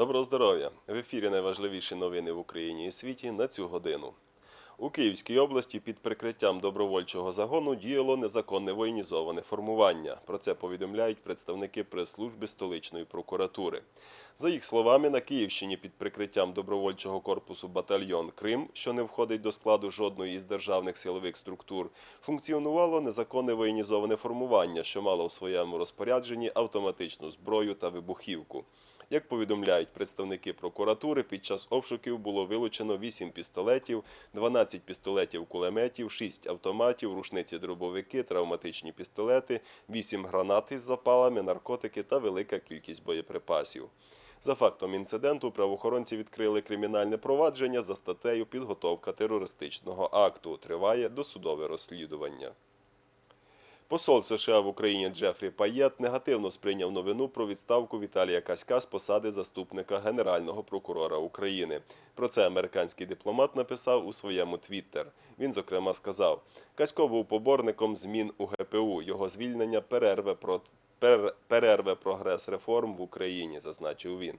Доброго здоров'я! В ефірі найважливіші новини в Україні і світі на цю годину. У Київській області під прикриттям добровольчого загону діяло незаконне воєнізоване формування. Про це повідомляють представники прес-служби столичної прокуратури. За їх словами, на Київщині під прикриттям добровольчого корпусу батальйон Крим, що не входить до складу жодної із державних силових структур, функціонувало незаконне воєнізоване формування, що мало у своєму розпорядженні автоматичну зброю та вибухівку. Як повідомляють представники прокуратури, під час обшуків було вилучено 8 пістолетів, 12 пістолетів кулеметів, 6 автоматів, рушниці дробовики, травматичні пістолети, 8 гранат із запалами, наркотики та велика кількість боєприпасів. За фактом інциденту правоохоронці відкрили кримінальне провадження за статтею підготовка терористичного акту. Триває досудове розслідування. Посол США в Україні Джефрі Паєт негативно сприйняв новину про відставку Віталія Каська з посади заступника Генерального прокурора України. Про це американський дипломат написав у своєму твіттер. Він, зокрема, сказав: Касько був поборником змін у ГПУ. Його звільнення перерве про пер- перерве прогрес реформ в Україні, зазначив він.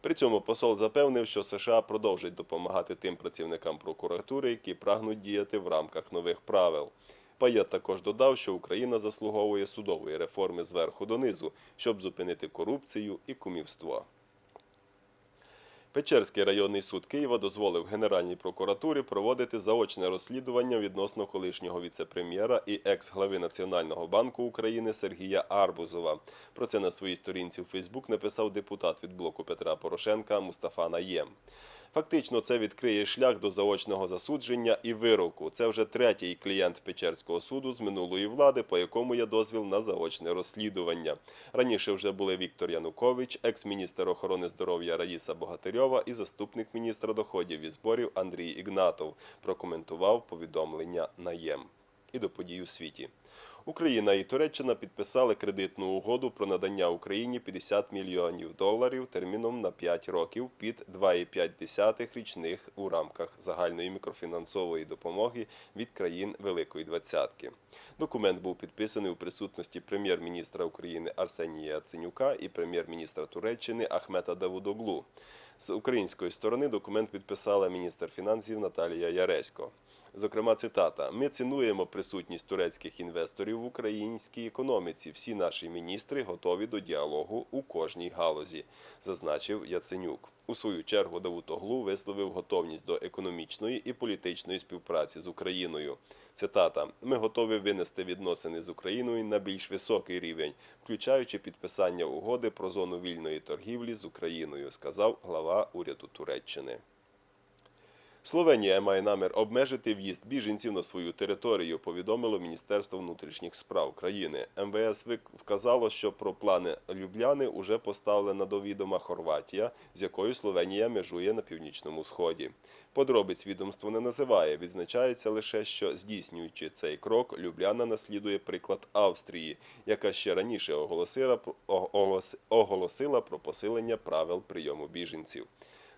При цьому посол запевнив, що США продовжить допомагати тим працівникам прокуратури, які прагнуть діяти в рамках нових правил. Паєт також додав, що Україна заслуговує судової реформи зверху донизу, щоб зупинити корупцію і кумівство. Печерський районний суд Києва дозволив Генеральній прокуратурі проводити заочне розслідування відносно колишнього віце-прем'єра і екс-глави Національного банку України Сергія Арбузова. Про це на своїй сторінці у Фейсбук написав депутат від блоку Петра Порошенка Мустафа Наєм. Фактично, це відкриє шлях до заочного засудження і вироку. Це вже третій клієнт Печерського суду з минулої влади, по якому є дозвіл на заочне розслідування. Раніше вже були Віктор Янукович, екс-міністр охорони здоров'я Раїса Богатирьова і заступник міністра доходів і зборів Андрій Ігнатов. Прокоментував повідомлення наєм. І до подій у світі. Україна і Туреччина підписали кредитну угоду про надання Україні 50 мільйонів доларів терміном на 5 років під 2,5 річних у рамках загальної мікрофінансової допомоги від країн Великої Двадцятки. Документ був підписаний у присутності прем'єр-міністра України Арсенія Яценюка і прем'єр-міністра Туреччини Ахмета Давудоглу. З української сторони документ підписала міністр фінансів Наталія Яресько. Зокрема, цитата: Ми цінуємо присутність турецьких інвесторів в українській економіці. Всі наші міністри готові до діалогу у кожній галузі, зазначив Яценюк. У свою чергу Давутоглу висловив готовність до економічної і політичної співпраці з Україною. Цитата: Ми готові винести відносини з Україною на більш високий рівень, включаючи підписання угоди про зону вільної торгівлі з Україною, сказав глава уряду Туреччини. Словенія має намір обмежити в'їзд біженців на свою територію, повідомило Міністерство внутрішніх справ країни. МВС вказало, що про плани Любляни уже поставлена до відома Хорватія, з якою Словенія межує на північному сході. Подробиць відомство не називає. Відзначається лише, що здійснюючи цей крок, Любляна наслідує приклад Австрії, яка ще раніше оголосила, оголос- оголосила про посилення правил прийому біженців.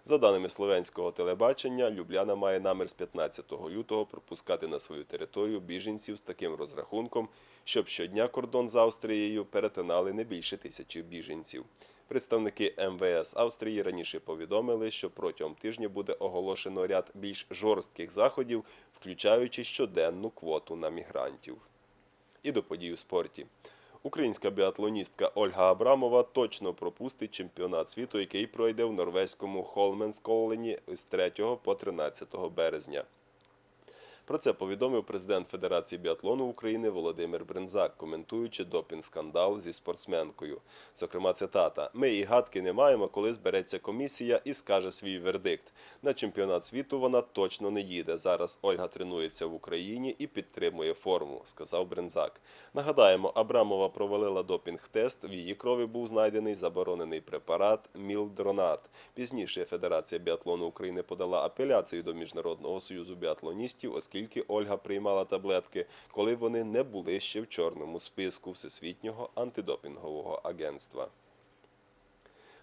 За даними словенського телебачення, Любляна має намір з 15 лютого пропускати на свою територію біженців з таким розрахунком, щоб щодня кордон з Австрією перетинали не більше тисячі біженців. Представники МВС Австрії раніше повідомили, що протягом тижня буде оголошено ряд більш жорстких заходів, включаючи щоденну квоту на мігрантів. І до подій у спорті. Українська біатлоністка Ольга Абрамова точно пропустить чемпіонат світу, який пройде в норвезькому Холменсколені з 3 по 13 березня. Про це повідомив президент Федерації біатлону України Володимир Брензак, коментуючи допінг-скандал зі спортсменкою. Зокрема, цитата: Ми і гадки не маємо, коли збереться комісія і скаже свій вердикт. На чемпіонат світу вона точно не їде. Зараз Ольга тренується в Україні і підтримує форму, сказав Брензак. Нагадаємо, Абрамова провалила допінг-тест. В її крові був знайдений заборонений препарат Мілдронат. Пізніше Федерація біатлону України подала апеляцію до Міжнародного союзу біатлоністів, оскільки Ольга приймала таблетки, коли вони не були ще в чорному списку Всесвітнього антидопінгового агентства.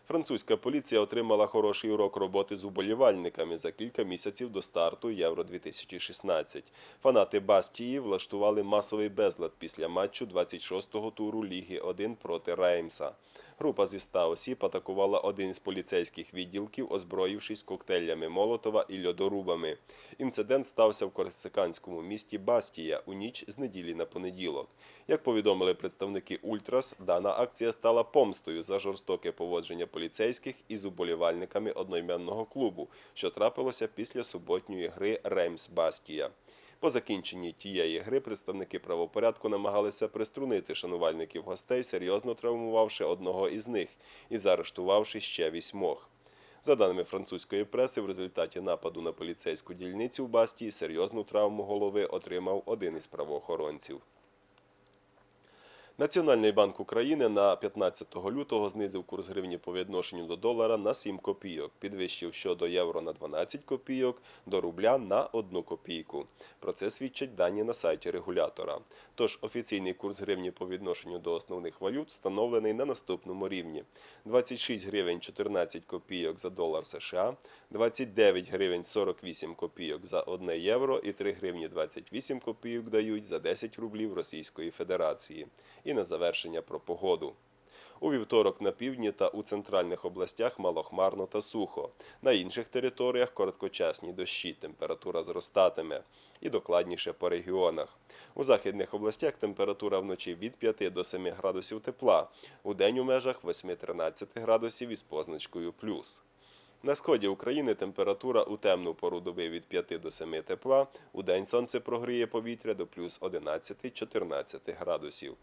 Французька поліція отримала хороший урок роботи з уболівальниками за кілька місяців до старту Євро 2016. Фанати Бастії влаштували масовий безлад після матчу 26-го туру Ліги 1 проти Реймса. Група зі 100 осіб атакувала один із поліцейських відділків, озброївшись коктейлями Молотова і льодорубами. Інцидент стався в корсиканському місті Бастія у ніч з неділі на понеділок. Як повідомили представники Ультрас, дана акція стала помстою за жорстоке поводження поліцейських із уболівальниками одноіменного клубу, що трапилося після суботньої гри Реймс Бастія. По закінченні тієї гри представники правопорядку намагалися приструнити шанувальників гостей, серйозно травмувавши одного із них і заарештувавши ще вісьмох. За даними французької преси, в результаті нападу на поліцейську дільницю в Бастії серйозну травму голови отримав один із правоохоронців. Національний банк України на 15 лютого знизив курс гривні по відношенню до долара на 7 копійок, підвищив щодо євро на 12 копійок, до рубля на 1 копійку. Про це свідчать дані на сайті регулятора. Тож офіційний курс гривні по відношенню до основних валют встановлений на наступному рівні: 26 гривень 14 копійок за долар США, 29 гривень 48 копійок за 1 євро і 3 гривні 28 копійок дають за 10 рублів Російської Федерації. І на завершення про погоду. У вівторок на півдні та у центральних областях малохмарно та сухо. На інших територіях короткочасні дощі, температура зростатиме. І докладніше по регіонах. У західних областях температура вночі від 5 до 7 градусів тепла, у день у межах 8-13 градусів із позначкою плюс. На сході України температура у темну пору доби від 5 до 7 тепла, у день сонце прогріє повітря до плюс 11-14 градусів.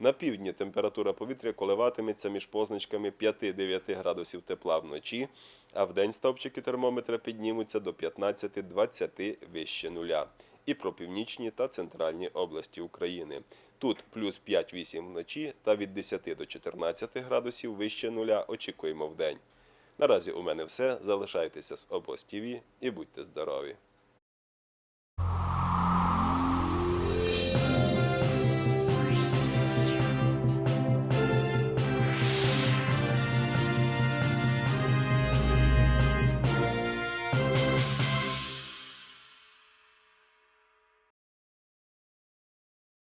На півдні температура повітря коливатиметься між позначками 5-9 градусів тепла вночі, а в день стовпчики термометра піднімуться до 15-20 вище нуля. І про північні та центральні області України. Тут плюс 5-8 вночі та від 10 до 14 градусів вище нуля очікуємо в день. Наразі у мене все. Залишайтеся з обоз ТІВІ і будьте здорові!